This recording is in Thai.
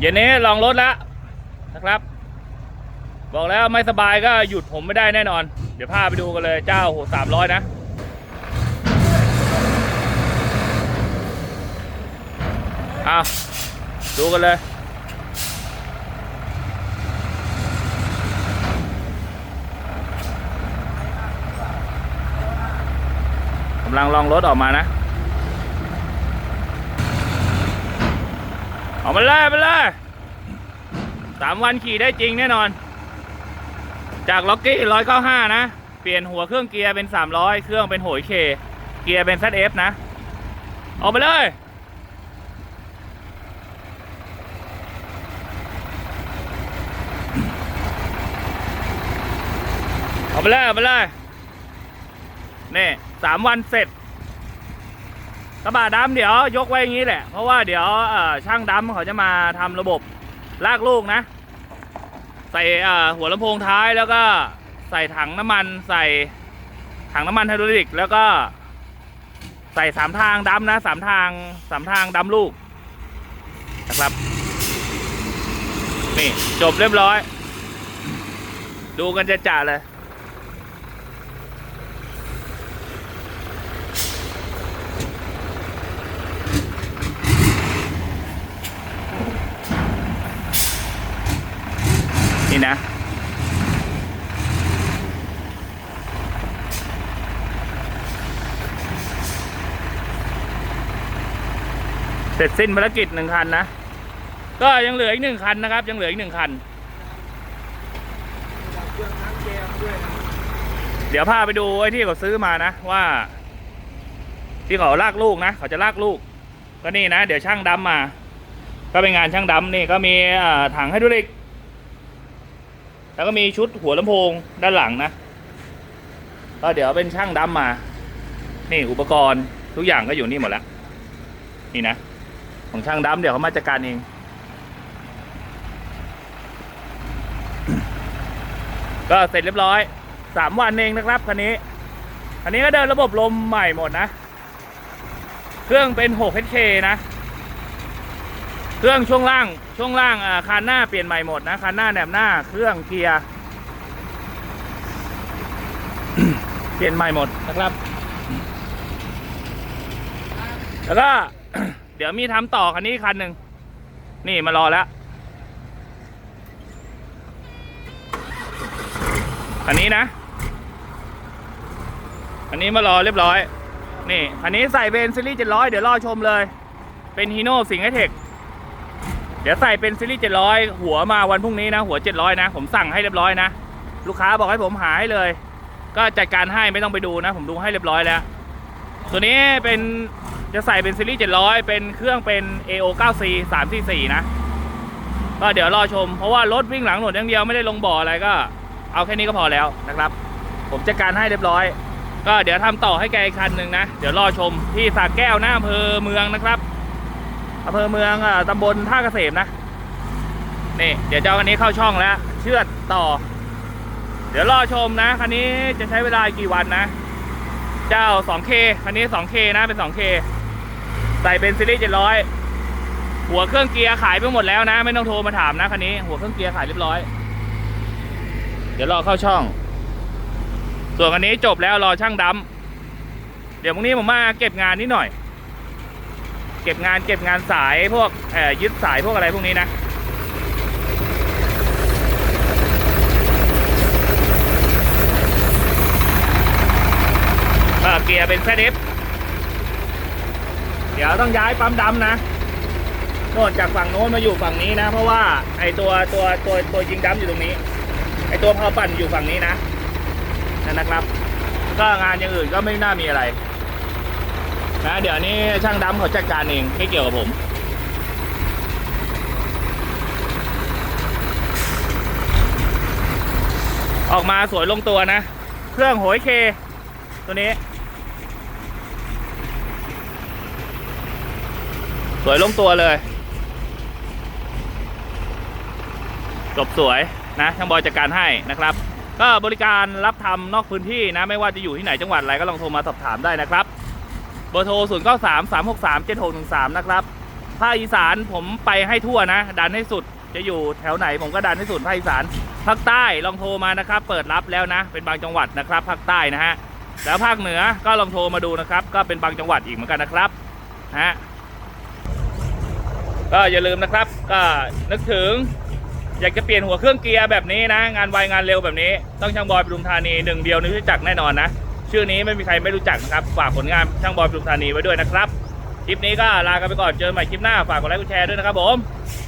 เย็นนี้ลองรถแล้วนะครับ บอกแล้วไม่สบายก็หยุดผมไม่ได้แน่นอน เดี๋ยวพาไปดูกันเลยเจ้าโหสามร้อยนะเอาดูกันเลย กำลังลองรถออกมานะ ออกมาเลยไปเลยสามวันขี่ได้จริงแน่นอน จากล็อกกี้ร้อยเก้าห้านะ เปลี่ยนหัวเครื่องเกียร์เป็นสามร้อยเครื่องเป็นโหยเค เกียร์เป็น ZF นะ ออกไปเลยเอาไปเลยเอาไปเลยนี่สามวันเสร็จ กระบะดำเดี๋ยวยกไว้อย่างนี้แหละ เพราะว่าเดี๋ยวช่างดำเขาจะมาทำระบบลากลูกนะ ใส่หัวลำโพงท้ายแล้วก็ใส่ถังน้ำมัน ใส่ถังน้ำมันไฮดรอลิกแล้วก็ ใส่สามทางดำนะสามทางสามทางดำลูกนะครับนี่จบเรียบร้อย ดูกันจะจ่าเลย นี่นะ เสร็จสิ้นภารกิจหนึ่งคันนะ ก็ยังเหลืออีกหนึ่งคันนะครับ ยังเหลืออีกหนึ่งคัน เดี๋ยวพาไปดูไอ้ที่เขาซื้อมานะว่า ที่เขาลากลูกนะ เขาจะลากลูก ก็นี่นะ เดี๋ยวช่างดำมา ก็เป็นงานช่างดำนี่ก็มีถังไฮดรอลิก แล้วก็มีชุดหัวลำโพงด้านหลังนะ ก็เดี๋ยวเป็นช่างดำมา นี่อุปกรณ์ทุกอย่างก็อยู่นี่หมดแล้ว นี่นะ ของช่างดำเดี๋ยวเขามาจัดการเอง ก็เสร็จเรียบร้อยสามวันเองนะครับคันนี้ คันนี้ก็เดินระบบลมใหม่หมดนะ เครื่องเป็น 6HK นะ เครื่องช่วงล่าง ช่วงล่างอ่าคันหน้าเปลี่ยนใหม่หมดนะคันหน้าแหนบหน้า เครื่องเกียร์ เปลี่ยนใหม่หมดนะครับ แล้วก็ เดี๋ยวมีทำต่อคันนี้คันหนึ่งนี่มารอแล้วคันนี้นะคันนี้มารอเรียบร้อย นี่คันนี้ใส่เป็นซีรีส์700เดี๋ยวรอชมเลย เป็นฮีโน่สิงห์ไฮเทคเดี๋ยวใส่เป็นซีรีส์700 หัวมาวันพรุ่งนี้นะ หัว 700 นะ ผมสั่งให้เรียบร้อยนะ ลูกค้าบอกให้ผมหาให้เลย ก็จัดการให้ไม่ต้องไปดูนะ ผมดูให้เรียบร้อยแล้ว ตัวนี้เป็นจะใส่เป็นซีรีส์700 เป็นเครื่องเป็น AO 9C 344 นะ ก็เดี๋ยวรอชม เพราะว่ารถวิ่งหลังหนวดอย่างเดียวไม่ได้ลงบ่ออะไรก็ เอาแค่นี้ก็พอแล้วนะครับ ผมจัดการให้เรียบร้อย ก็เดี๋ยวทำต่อให้แกอีกคันหนึ่งนะ เดี๋ยวรอชมที่สระแก้วหน้าอำเภอเมืองนะครับ อำเภอเมืองอ่าตำบลท่าเกษมนะนี่เดี๋ยวเจะเอาคันนี้เข้าช่องแล้ว เชือดต่อ เดี๋ยวรอชมนะคันนี้จะใช้เวลากี่วันนะ เจ้า 2K คันนี้ 2K นะเป็น 2K ใส่เป็นซีรีส์700 หัวเครื่องเกียร์ขายไปหมดแล้วนะ ไม่ต้องโทรมาถามนะคันนี้ หัวเครื่องเกียร์ขายเรียบร้อย เดี๋ยวรอเข้าช่อง ส่วนคันนี้จบแล้วรอช่างดำเดี๋ยวพรุ่งนี้ผมมาเก็บงานนิดหน่อย เก็บงานเก็บงานสายพวกเอ่อยึดสายพวกอะไรพวกนี้นะเออเกียร์เป็นแซดฟเดี๋ยวต้องย้ายปั๊มดำนะโน่นจากฝั่งโน้นมาอยู่ฝั่งนี้นะ เพราะว่าไอตัวตัวตัวตัวยิงดำอยู่ตรงนี้ ไอตัวพาวปั่นอยู่ฝั่งนี้นะนั่นนะครับ ก็งานอย่างอื่นก็ไม่น่ามีอะไร นะเดี๋ยวนี้ช่างดำเขาจัดการเองไม่เกี่ยวกับผม ออกมาสวยลงตัวนะ เครื่องโหยเค ตัวนี้ สวยลงตัวเลยจบสวยนะช่างบอยจัดการให้นะครับ ก็บริการรับทำนอกพื้นที่นะ ไม่ว่าจะอยู่ที่ไหนจังหวัดอะไรก็ลองโทรมาสอบถามได้นะครับ เบอร์โทร 0 9 3 3 6 3 7 6 1 3 นะครับ ภาคอีสานผมไปให้ทั่วนะ ดันให้สุด จะอยู่แถวไหนผมก็ดันให้สุดภาคอีสาน ภาคใต้ลองโทรมานะครับ เปิดรับแล้วนะ เป็นบางจังหวัดนะครับ ภาคใต้นะฮะ แล้วภาคเหนือก็ลองโทรมาดูนะครับ ก็เป็นบางจังหวัดอีกเหมือนกันนะครับ ฮะ ก็อย่าลืมนะครับ ก็นึกถึงอยากจะเปลี่ยนหัวเครื่องเกียร์แบบนี้นะ งานไวงานเร็วแบบนี้ ต้องช่างบอยปทุมธานีหนึ่งเดียวในที่จักแน่นอนนะ ชื่อนี้ไม่มีใครไม่รู้จักนะครับฝากผลงานช่างบอยปทุมธานีไว้ด้วยนะครับคลิปนี้ก็ลากันไปก่อนเจอกันใหม่คลิปหน้าฝากกดไลค์กดแชร์ด้วยนะครับผม